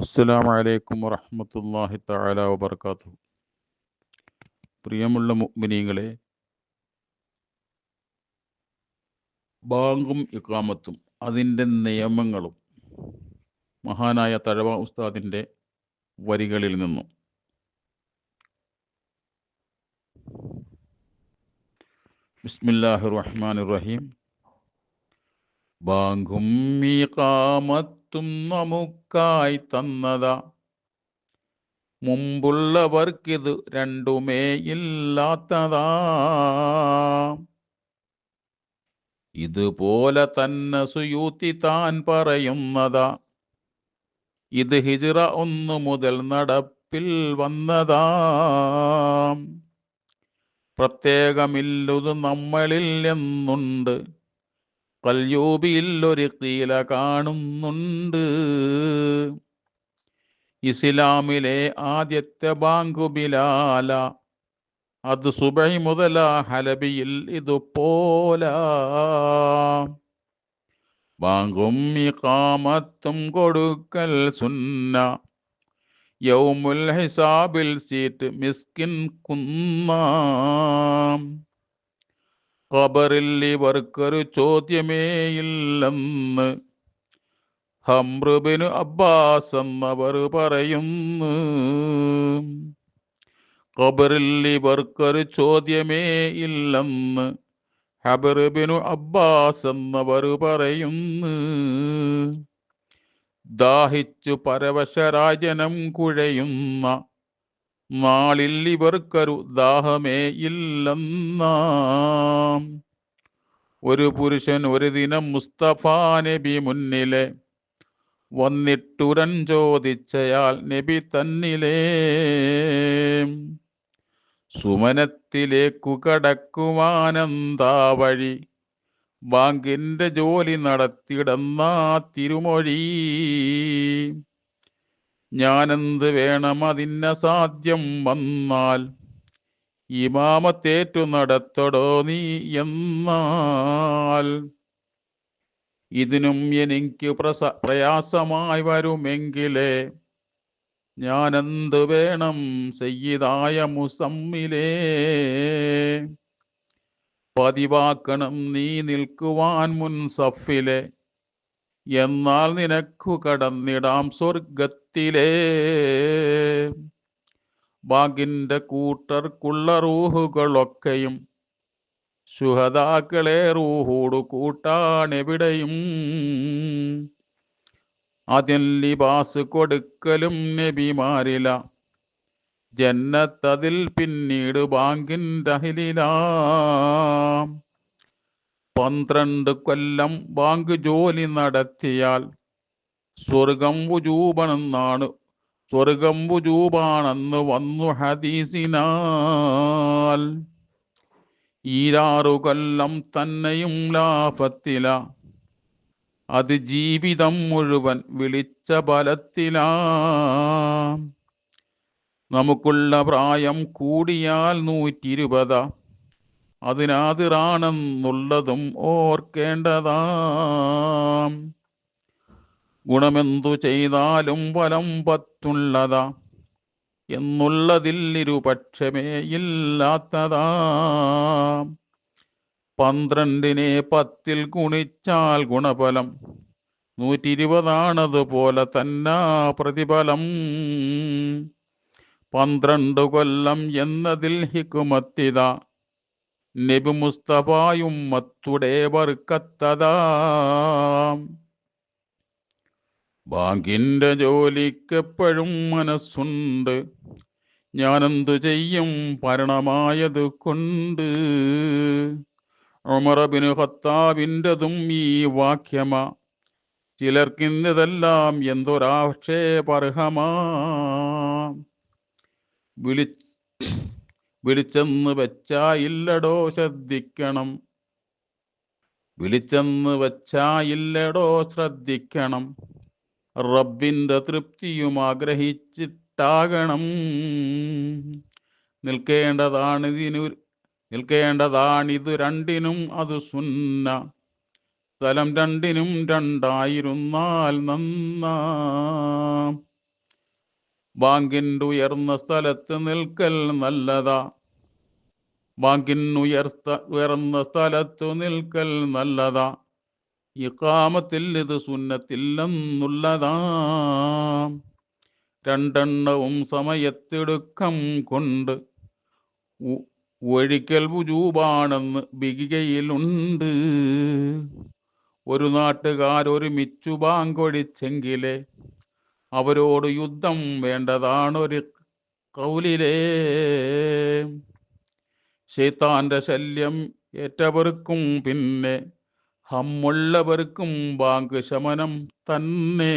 അസ്സലാമു അലൈക്കും വറഹ്മത്തുള്ളാഹി തആല വബർക്കാത്തു പ്രിയമുള്ള മുഗ്മിനീങ്ങളെ ബാങ്കും ഇക്കാമത്തും അതിന്റെ നിയമങ്ങളും മഹാനായ തഴവ ഉസ്താദിന്റെ വരികളിൽ നിന്നും. ബിസ്മില്ലാഹിർ റഹ്മാനിർ റഹീം. ബാങ്കും ഇഖാമത്തും നമുക്കായി തന്നതാ. ഇത് രണ്ടുമേ ഇല്ലാത്തതാ. ഇതുപോലെ തന്നെ സുയൂത്തി താൻ പറയുന്നതാ. ഇത് ഹിജിറ ഒന്നു മുതൽ നടപ്പിൽ വന്നതാ. പ്രത്യേകമില്ലത് നമ്മളിൽ എന്നുണ്ട്. കൽയൂബിയിൽ ഒരു കീല കാണുന്നുണ്ട്. ഇസ്ലാമിലെ ആദ്യത്തെ ബാങ്കു ബിലാല അത് സുബൈ മുതല ഹലബിയിൽ ഇതുപോല. ബാങ്കും ഇഖാമത്തും കൊടുക്കൽ സുന്ന യൗമുൽ ഹിസാബിൽ സീറ്റ് മിസ്കിൻ കുന്നാം ഖബറിൽ ഇവർക്കൊരു ചോദ്യമേയില്ലെന്ന് ഹംറുബിന് അബ്ബാസ് എന്നവർ പറയുന്നു. ഖബറിൽ ഇവർക്കൊരു ചോദ്യമേ ഇല്ലെന്ന്. ഹബറുബിനു അബ്ബാസ് എന്നവർ പറയുന്നു. ദാഹിച്ചു പരവശരാജനം കുഴയുന്ന നാളിൽ ഇവർക്കൊരു ദാഹമേ ഇല്ലെന്നാം. ഒരു പുരുഷൻ ഒരു ദിനം മുസ്തഫ നബി മുന്നിലെ വന്നിട്ടുരൻ ചോദിച്ചയാൾ നബി തന്നിലേ. സുമനത്തിലേക്കു കടക്കുവാനെന്താ വഴി? ബാങ്കിന്റെ ജോലി നടത്തിടന്നാ തിരുമൊഴി. ഞാനെന്ത് വേണം അതിന് സാധ്യം വന്നാൽ ഇമാമത്തേറ്റു നടത്തടോ നീ എന്നാൽ. ഇതിനും എനിക്ക് പ്രസ പ്രയാസമായി വരുമെങ്കിലേ ഞാനെന്ത് വേണം സയ്യിദായ മുസമ്മിലേ. പതിവാക്കണം നീ നിൽക്കുവാൻ മുൻസഫിലെ. എന്നാൽ നിനക്കു കടന്നിടാം സ്വർഗത്തിലേ ബാങ്കിന്റെ കൂട്ടർക്കുള്ള റൂഹുകളൊക്കെയും ശുഹതാക്കളെ റൂഹോട് കൂട്ടാണെവിടെയും. അതിൽ ലിബാസ് കൊടുക്കലും നബിമാരില. ജന്നത്തതിൽ പിന്നീട് ബാങ്കിൻ അഹിലിലാ. പന്ത്രണ്ട് കൊല്ലം ബാങ്ക് ജോലി നടത്തിയാൽ സ്വർഗം വുജൂബണെന്നാണ് സ്വർഗം വുജൂബാണെന്ന് വന്നു ഹദീസിനാൽ. ഈരാറു കൊല്ലം തന്നെയും ലാഭത്തില. അത് ജീവിതം മുഴുവൻ വിളിച്ച ബലത്തിലാ. നമുക്കുള്ള പ്രായം കൂടിയാൽ നൂറ്റിരുപത അതിനാതിറാണെന്നുള്ളതും ഓർക്കേണ്ടതാ. ഗുണമെന്തു ചെയ്താലും ഫലം പത്തുള്ളതാ എന്നുള്ളതിൽ ഇരുപക്ഷമേ ഇല്ലാത്തതാ. പന്ത്രണ്ടിനെ പത്തിൽ ഗുണിച്ചാൽ ഗുണഫലം. നൂറ്റി ഇരുപതാണതുപോലെ തന്നെ പ്രതിഫലം. പന്ത്രണ്ട് കൊല്ലം എന്നതിൽ ഹിക്കുമത്തിത. നബി മുസ്തഫായും മത്തുടേ വർക്കത്തതാ ബാങ്കിന്റെ ജോലിക്കെപ്പോഴും മനസ്സുണ്ട്. ഞാനെന്തു ചെയ്യും ഭരണമായത് കൊണ്ട്? ഉമറബിന് ഖത്താബിന്റെതും ഈ വാക്യമാ. ചിലർക്കിന്നതെല്ലാം എന്തൊരാക്ഷേപർഹമാ വിളി വിളിച്ചെന്ന് വെച്ചായില്ലടോ ശ്രദ്ധിക്കണം. വിളിച്ചെന്ന് വെച്ചായില്ലടോ ശ്രദ്ധിക്കണം. റബ്ബിന്റെ തൃപ്തിയും ആഗ്രഹിച്ചിട്ടാകണം. നിൽക്കേണ്ടതാണിതിനു നിൽക്കേണ്ടതാണിത് രണ്ടിനും അത് സുന്ന. സ്ഥലം രണ്ടിനും രണ്ടായിരുന്നാൽ നന്നാ. ബാങ്കിന്റെ ഉയർന്ന സ്ഥലത്ത് നിൽക്കൽ നല്ലതാ. ബാങ്കിനുയർത്ത ഉയർന്ന സ്ഥലത്തു നിൽക്കൽ നല്ലതാ. ഇക്കാമത്തിൽ ഇത് സുന്നത്തില്ലെന്നുള്ളതാ. രണ്ടെണ്ണവും സമയത്തിടുക്കം കൊണ്ട് ഒഴിക്കൽ വുജൂബാണെന്ന് ബിഗികയിലുണ്ട്. ഒരു നാട്ടുകാരൊരുമിച്ചു ബാങ്കൊഴിച്ചെങ്കിലേ അവരോട് യുദ്ധം വേണ്ടതാണൊരു കൗലിലേ. ശൈത്താന്റെ ശല്യം ഏറ്റവർക്കും പിന്നെ ഹമ്മുള്ളവർക്കും ബാങ്ക് ശമനം തന്നെ.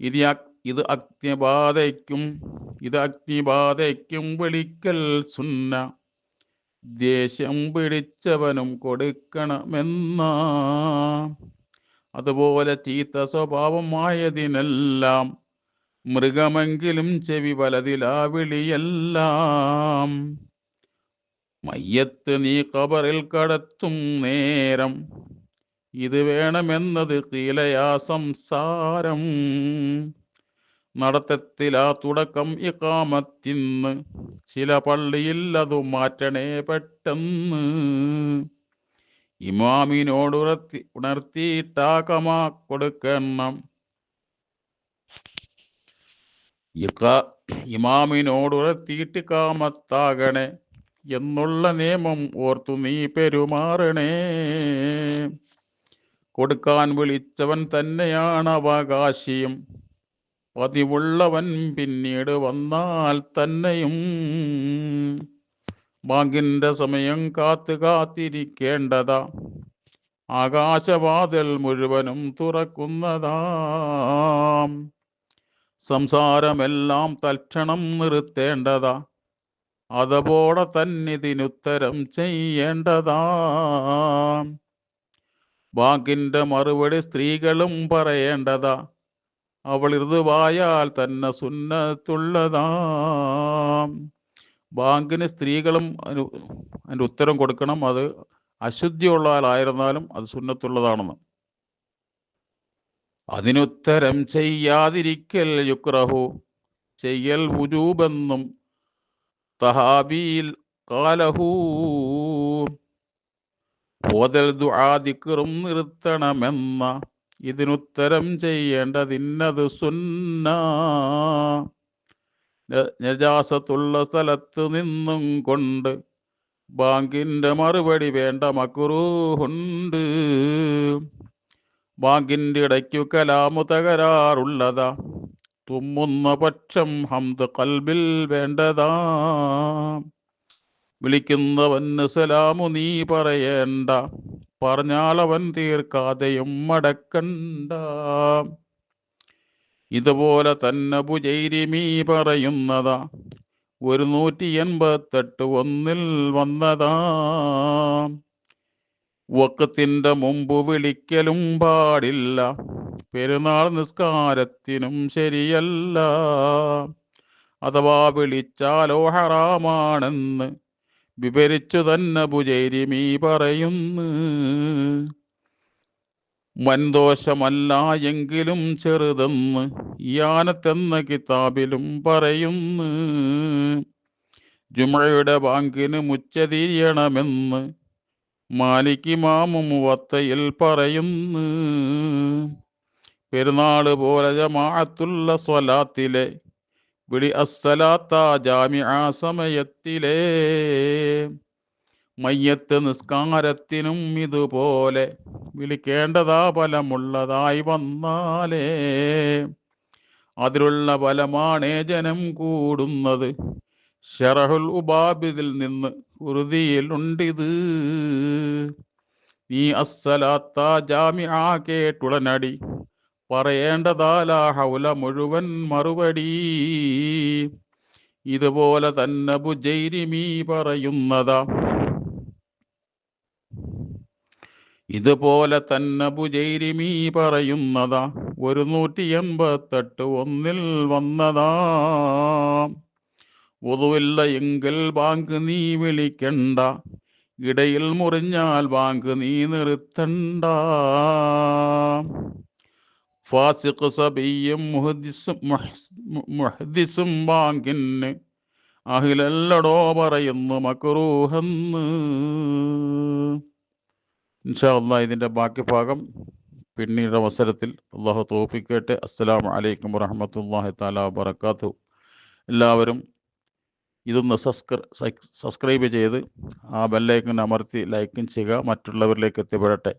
ഇത് ഇത് അഗ്നിബാധയ്ക്കും ഇത് അഗ്നിബാധയ്ക്കും വിളിക്കൽ സുന്ന. ദേഷ്യം പിടിച്ചവനും കൊടുക്കണമെന്ന. അതുപോലെ ചീത്ത സ്വഭാവമായതിനെല്ലാം മൃഗമെങ്കിലും ചെവി വലതിലാ വിളിയെല്ലാം. മയ്യത്ത് നീ കബറിൽ കടത്തും നേരം. ഇത് വേണമെന്നത് കീലയാ സംസാരം നടത്തത്തിലാ തുടക്കം ഇക്കാമത്തിന്ന് ചില പള്ളിയിൽ മാറ്റണേ പെട്ടെന്ന്. ഇമാമിനോട് ഉണർത്തി ഉണർത്തിയിട്ടാകമാ കൊടുക്കണം. ഇമാമിനോട് ഉണർത്തിയിട്ട് കാമത്താകണേ എന്നുള്ള നിയമം ഓർത്തു നീ പെരുമാറണേ. കൊടുക്കാൻ വിളിച്ചവൻ തന്നെയാണ് അവകാശിയും. പതിവുള്ളവൻ പിന്നീട് വന്നാൽ തന്നെയും. ബാങ്കിന്റെ സമയം കാത്തു കാത്തിരിക്കേണ്ടതാ. ആകാശവാതിൽ മുഴുവനും തുറക്കുന്നതാ. സംസാരമെല്ലാം തൽക്ഷണം നിർത്തേണ്ടതാ. അതുപോലെ തന്നെ ഇതിനുത്തരം ചെയ്യേണ്ടതാ. ബാങ്കിന്റെ മറുപടി സ്ത്രീകളും പറയേണ്ടതാ. അവൾ ഇറുതുവായാൽ തന്നെ സുന്നത്തുള്ളതാ. ബാങ്കിന് സ്ത്രീകളും അതിന് അതിന്റെ ഉത്തരം കൊടുക്കണം. അത് അശുദ്ധി ആളായിരുന്നാലും അത് സുന്നത്തുള്ളതാണെന്ന്. അതിനുത്തരം ചെയ്യാതിരിക്കൽ യുക്രഹു. ചെയ്യൽ വുജൂബെന്നും ഓതൽ ദുആദിക്കറും നിർത്തണമെന്ന ഇതിനുത്തരം ചെയ്യേണ്ടതിന്നത് സുന്ന. നജാസത്തുള്ള സ്ഥലത്ത് നിന്നും കൊണ്ട് ബാങ്കിന്റെ മറുപടി വേണ്ട മക്കുറൂഹുണ്ട് ബാങ്കിന്റെ ഇടയ്ക്കു കലാമു തകരാറുള്ളതാ. തുമ്മുന്ന പക്ഷം ഹംദ് കൽബിൽ വേണ്ടതാ. വിളിക്കുന്നവന് സലാമു നീ പറയേണ്ട. പറഞ്ഞാൽ അവൻ തീർക്കാതെയും മടക്കണ്ട. ഇതുപോലെ തന്നെ ബുജൈരിമീ പറയുന്നതാ. ഒരു നൂറ്റി എൺപത്തെട്ട് ഒന്നിൽ വന്നതാ. വക്കത്തിന്റെ മുമ്പ് വിളിക്കലും പാടില്ല. പെരുന്നാൾ നിസ്കാരത്തിനും ശരിയല്ല. അഥവാ വിളിച്ചാലോ ഹറാമാണെന്ന് വിവരിച്ചു തന്നെ ബുജൈരിമീ പറയുന്നു. വൻദോഷമല്ല എങ്കിലും ചെറുതെന്ന് യാനത്തെന്ന കിതാബിലും പറയുന്നു. ജുമയുടെ ബാങ്കിന് മുച്ചതിരിയണമെന്ന് മാലിക് മാമും വത്തയിൽ പറയുന്നു പെരുന്നാൾ പോലെ ജമാഅത്തുള്ള സ്വലാത്തിലെ വിളി അസ്സലാത്ത ജാമിഅ സമയത്തിലെ മയ്യത്ത് നിസ്കാരത്തിനും ഇതുപോലെ വിളിക്കേണ്ടതാ ഫലമുള്ളതായി വന്നാലേ അതിലുള്ള ഫലമാണേ ജനം കൂടുന്നത്. ഷറഹുൽ ഉബാബിദിൽ നിന്ന് ഉറുതിയിലുണ്ടിത് നീ അസ്സലാത്ത ജാമിഅ കേട്ടുടനടി പറയേണ്ടതാലാ ഹൗല മുഴുവൻ മറുപടി. ഇതുപോലെ തന്നെ ബുജൈരിമീ പറയുന്നതാ. ഇതുപോലെ തന്നെ ബുജൈരിമീ പറയുന്നതാ. ഒരു നൂറ്റി എൺപത്തെട്ട് ഒന്നിൽ വന്നതാ. ഒതുവില്ല എങ്കിൽ ബാങ്ക് നീ വിളിക്കണ്ട. ഇടയിൽ മുറിഞ്ഞാൽ ബാങ്ക് നീ നിർത്തണ്ട. ഫാസിഖ് സബിയും മുഹദിസും ബാങ്കിന് അഹിലല്ലടോ പറയുന്നു മക്രൂഹെന്ന്. ഇൻഷാ അള്ളാഹ് ഇതിന്റെ ബാക്കി ഭാഗം പിന്നീട് അവസരത്തിൽ അള്ളാഹു തോപ്പിക്കേട്ട് അസ്സലാമു അലൈക്കും വറഹമത്തല്ലാഹി താല വബർക്കാത്തു എല്ലാവരും ഇതൊന്ന് സബ്സ്ക്ര സബ്സ്ക്രൈബ് ചെയ്ത് ആ ബെല്ലൈക്കൺ അമർത്തി ലൈക്കും ചെയ്യുക. മറ്റുള്ളവരിലേക്ക് എത്തിപ്പെടട്ടെ.